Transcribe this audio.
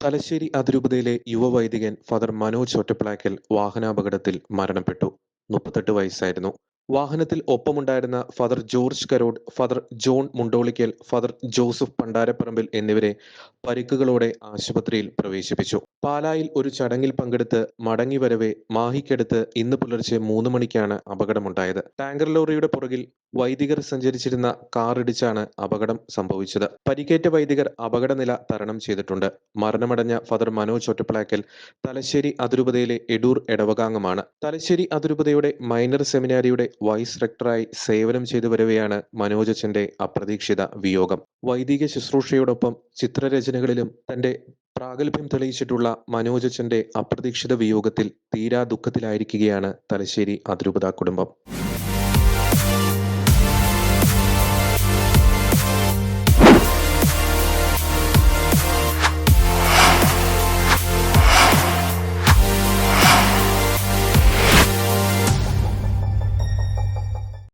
തലശ്ശേരി അതിരൂപതയിലെ യുവവൈദികൻ ഫാദർ മനോജ് ഒറ്റപ്പിളാക്കൽ വാഹനാപകടത്തിൽ മരണപ്പെട്ടു. മുപ്പത്തെട്ട് വയസ്സായിരുന്നു. വാഹനത്തിൽ ഒപ്പമുണ്ടായിരുന്ന father George Karode father John Mundolickal father Joseph Pandarapparambil എന്നിവരെ പരിക്കുകളോടെ ആശുപത്രിയിൽ പ്രവേശിപ്പിച്ചു. പാലായിൽ ഒരു ചടങ്ങിൽ പങ്കെടുത്ത് മടങ്ങി വരവെ മാഹിക്കടുത്ത് ഇന്ന് പുലർച്ചെ മൂന്ന് മണിക്കാണ് അപകടമുണ്ടായത്. ടാങ്കർ ലോറിയുടെ പുറകിൽ വൈദികർ സഞ്ചരിച്ചിരുന്ന കാറിടിച്ചാണ് അപകടം സംഭവിച്ചത്. പരിക്കേറ്റ വൈദികർ അപകടനില തരണം ചെയ്തിട്ടുണ്ട്. മരണമടഞ്ഞ ഫാദർ മനോജ് ഒറ്റപ്ലാക്കൽ തലശ്ശേരി അതിരൂപതയിലെ എടൂർ എടവകാംഗമാണ്. തലശ്ശേരി അതിരൂപതയുടെ മൈനർ സെമിനാരിയുടെ വൈസ് റെക്ടറായി സേവനം ചെയ്തു വരവെയാണ് മനോജ് അച്ഛന്റെ അപ്രതീക്ഷിത വിയോഗം. വൈദിക ശുശ്രൂഷയോടൊപ്പം ചിത്രരചനകളിലും തന്റെ പ്രാഗൽഭ്യം തെളിയിച്ചിട്ടുള്ള മനോജ് അച്ഛന്റെ അപ്രതീക്ഷിത വിയോഗത്തിൽ തീരാ ദുഃഖത്തിലായിരിക്കുകയാണ് തലശ്ശേരി അതിരൂപത കുടുംബം.